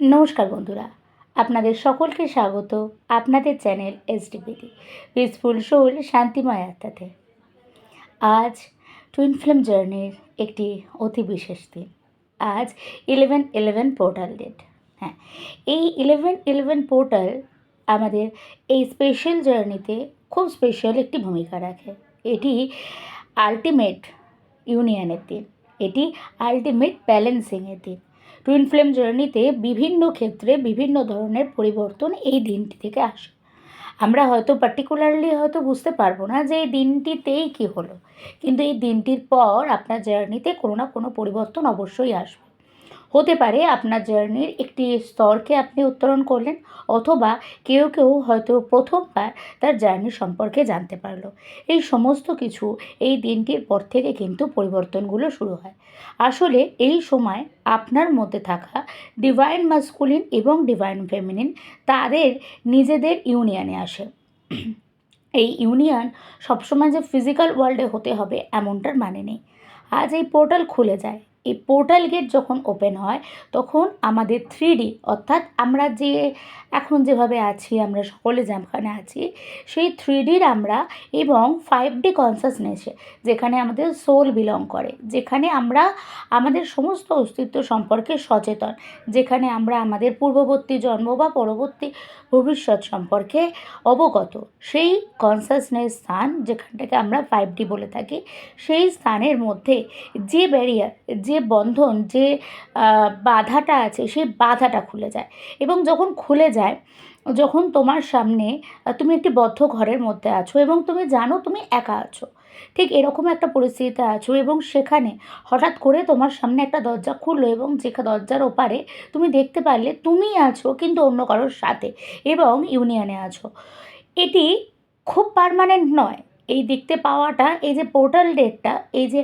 নমস্কার বন্ধুরা, আপনাদের সকলকে স্বাগত আপনাদের চ্যানেল এসডিপিতে পিসফুল সোল শান্তিময় আত্মাতে। আজ টুইন ফিল্ম জার্নির একটি অতি বিশেষ দিন। আজ ইলেভেন ইলেভেন পোর্টাল ডেট হ্যাঁ এই ইলেভেন ইলেভেন পোর্টাল আমাদের এই স্পেশাল জার্নিতে খুব স্পেশাল একটি ভূমিকা রাখে। এটি আলটিমেট ইউনিয়নের দিন, এটি আলটিমেট ব্যালেন্সিংয়ের দিন। টুইন ফ্লেম জার্নিতে বিভিন্ন ক্ষেত্রে বিভিন্ন ধরনের পরিবর্তন এই দিনটি থেকে আসে। আমরা হয়তো পার্টিকুলারলি হয়তো বুঝতে পারব না যে এই দিনটিতেই কী হলো। কিন্তু এই দিনটির পর আপনার জার্নিতে কোনো না কোনো পরিবর্তন অবশ্যই আসবে। হতে পারে আপনার জার্নির একটি স্তরকে আপনি উত্তরণ করলেন অথবা কেউ কেউ হয়তো প্রথমবার তার জার্নি সম্পর্কে জানতে পারল। এই সমস্ত কিছু এই দিনটির পর থেকে কিন্তু পরিবর্তনগুলো শুরু হয়। আসলে এই সময় আপনার মধ্যে থাকা ডিভাইন মাস্কুলিন এবং ডিভাইন ফেমিনিন তাদের নিজেদের ইউনিয়নে আসে। এই ইউনিয়ন সবসময় যে ফিজিক্যাল ওয়ার্ল্ডে হতে হবে এমনটার মানে নেই। আজ এই পোর্টাল খুলে যায়। এই পোর্টাল গেট যখন ওপেন হয়, তখন আমাদের থ্রি অর্থাৎ আমরা যে এখন যেভাবে আছি, আমরা সকলে যেখানে আছি, সেই থ্রি আমরা এবং ফাইভ ডি কনসাসনেসে যেখানে আমাদের সোল বিলং করে, যেখানে আমরা আমাদের সমস্ত অস্তিত্ব সম্পর্কে সচেতন, যেখানে আমরা আমাদের পূর্ববর্তী জন্ম বা পরবর্তী ভবিষ্যৎ সম্পর্কে অবগত। সেই কনসাসনেস স্থান যেখানটাকে আমরা ফাইভ ডি বলে থাকি, সেই স্থানের মধ্যে যে ব্যারিয়ার যে বন্ধন, যে বাধাটা আছে সেই বাধাটা খুলে যায়। এবং যখন খুলে যায়, যখন তোমার সামনে তুমি একটি বদ্ধ ঘরের মধ্যে আছো এবং তুমি জানো তুমি একা আছো। ঠিক এরকম একটা পরিস্থিতিতে আছো এবং সেখানে হঠাৎ করে তোমার সামনে একটা দরজা খুললো এবং যে দরজার ওপারে তুমি দেখতে পারলে তুমি আছো কিন্তু অন্য কারোর সাথে এবং ইউনিয়নে আছো। এটি খুব পারমানেন্ট নয়। এই দেখতে পাওয়াটা, এই যে পোর্টাল ডেটটা এই যে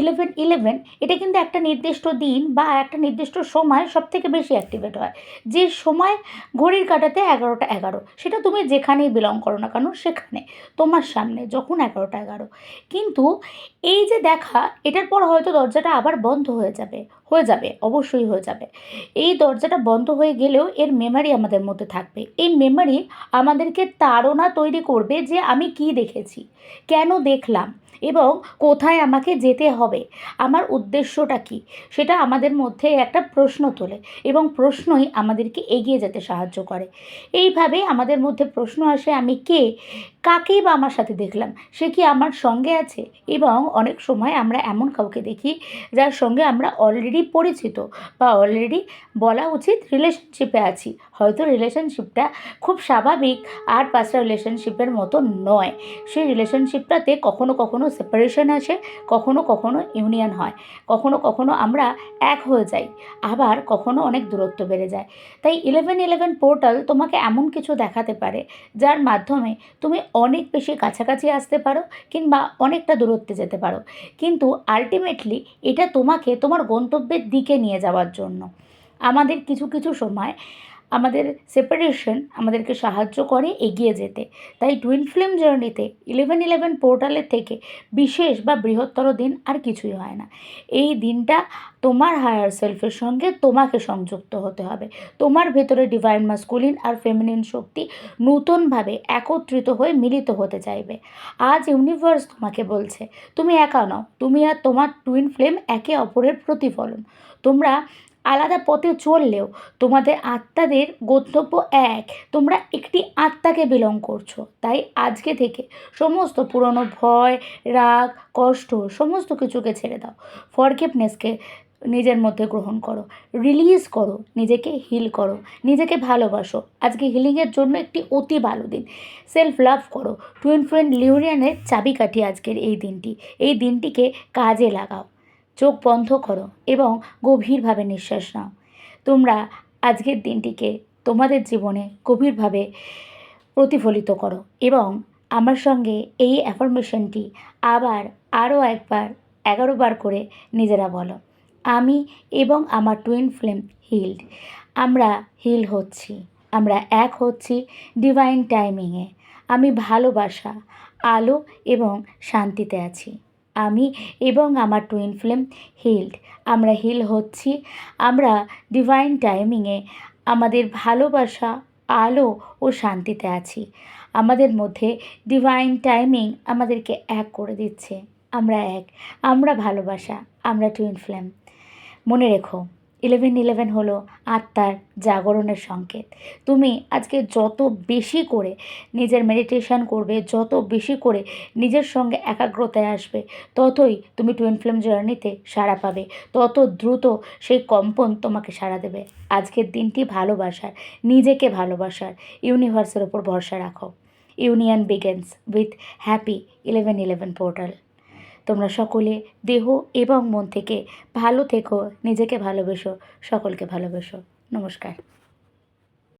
ইলেভেন ইলেভেন এটা কিন্তু একটা নির্দিষ্ট দিন বা একটা নির্দিষ্ট সময় সব থেকে বেশি অ্যাক্টিভেট হয়। যে সময় ঘড়ির কাটাতে এগারোটা এগারো, সেটা তুমি যেখানেই বিলং করো না কেন, সেখানে, তোমার সামনে, যখন এগারোটা এগারো। কিন্তু এই যে দেখা, এটার পর হয়তো দরজাটা আবার বন্ধ হয়ে যাবে। হয়ে যাবে, অবশ্যই হয়ে যাবে। এই দরজাটা বন্ধ হয়ে গেলেও এর মেমারি আমাদের মধ্যে থাকবে। এই মেমারি আমাদেরকে তাড়না তৈরি করবে যে আমি কি দেখেছি, কেন দেখলাম এবং কোথায় আমাকে যেতে হবে? আমার উদ্দেশ্যটা কী? সেটা আমাদের মধ্যে একটা প্রশ্ন তোলে এবং প্রশ্নই আমাদেরকে এগিয়ে যেতে সাহায্য করে। এইভাবে আমাদের মধ্যে প্রশ্ন আসে, আমি কে? কাকেই বা আমার সাথে দেখলাম? সে কি আমার সঙ্গে আছে? এবং অনেক সময় আমরা এমন কাউকে দেখি, যার সঙ্গে আমরা অলরেডি পরিচিত বা অলরেডি বলা উচিত রিলেশনশিপে আছি। হয়তো রিলেশনশিপটা খুব স্বাভাবিক আর পাঁচটা রিলেশনশিপের মতো নয়। সেই রিলেশনশিপটাতে কখনো কখনো সেপারেশন আসে, কখনো কখনো ইউনিয়ন হয়, কখনো কখনো আমরা এক হয়ে যাই, আবার কখনো অনেক দূরত্ব বেড়ে যায়। তাই ইলেভেন ইলেভেন পোর্টাল তোমাকে এমন কিছু দেখাতে পারে, যার মাধ্যমে তুমি অনেক বেশি কাছাকাছি আসতে পারো কিংবা অনেকটা দূরত্বে যেতে পারো। কিন্তু আলটিমেটলি এটা তোমাকে তোমার গন্তব্যের দিকে নিয়ে যাওয়ার জন্য। আমাদের কিছু কিছু সময় আমাদের সেপারেশন আমাদেরকে সাহায্য করে এগিয়ে যেতে। তাই টুইন ফ্লেম জার্নিতে ইলেভেন ইলেভেন পোর্টালের থেকে বিশেষ বা বৃহত্তর দিন আর কিছুই হয় না। এই দিনটা তোমার হায়ার সেলফের সঙ্গে তোমাকে সংযুক্ত হতে হবে। তোমার ভেতরে ডিভাইন মাস্কুলিন আর ফেমিনিন শক্তি নূতনভাবে একত্রিত হয়ে মিলিত হতে চাইবে। আজ ইউনিভার্স তোমাকে বলছে, তুমি একা নও, তুমি আর তোমার টুইন ফ্লেম একে অপরের প্রতিফলন। তোমরা আলাদা পথে চললেও তোমাদের আত্মাদের গন্তব্য এক। তোমরা একটি আত্মাকে বিলং করছ। তাই আজকে থেকে সমস্ত পুরনো ভয়, রাগ, কষ্ট সমস্ত কিছুকে ছেড়ে দাও। ফরগিভনেসকে নিজের মধ্যে গ্রহণ করো। রিলিজ করো। নিজেকে হিল করো। নিজেকে ভালোবাসো। আজকে হিলিংয়ের জন্য একটি অতি ভালো দিন। সেলফ লাভ করো টুইন ফ্রেন্ড লিউরিয়ানের চাবিকাঠি আজকের এই দিনটি। এই দিনটিকে কাজে লাগাও। চোখ বন্ধ করো এবং গভীরভাবে নিঃশ্বাস নাও। তোমরা আজকের দিনটিকে তোমাদের জীবনে গভীরভাবে প্রতিফলিত করো এবং আমার সঙ্গে এই অ্যাফরমেশনটি আবার আরও একবার, এগারো বার করে নিজেরা বলো। আমি এবং আমার টুইন ফ্লেম হিল্ড আমরা হিল হচ্ছি। আমরা এক হচ্ছি ডিভাইন টাইমিংয়ে আমি ভালোবাসা, আলো এবং শান্তিতে আছি। আমি এবং আমার টুইন ফ্লেম হিল্ড আমরা হিল হচ্ছি। আমরা ডিভাইন টাইমিংয়ে আমাদের ভালোবাসা, আলো ও শান্তিতে আছি। আমাদের মধ্যে ডিভাইন টাইমিং আমাদেরকে এক করে দিচ্ছে। আমরা এক। আমরা ভালোবাসা, আমরা টুইন ফ্লেম মনে রেখো ইলেভেন ইলেভেন হলো আত্মার জাগরণের সংকেত। তুমি আজকে যত বেশি করে নিজের মেডিটেশন করবে, যত বেশি করে নিজের সঙ্গে একাগ্রতায় আসবে, ততই তুমি টুইন ফ্লেম জার্নিতে সাড়া পাবে, তত দ্রুত সেই কম্পন তোমাকে সাড়া দেবে। আজকের দিনটি ভালোবাসার, নিজেকে ভালোবাসার ইউনিভার্সের ওপর ভরসা রাখো। Union begins with happy eleven eleven portal তোমরা সকলে দেহ এবং মন থেকে ভালো থেকো নিজেকে ভালোবেসো সকলকে ভালোবেসো। নমস্কার।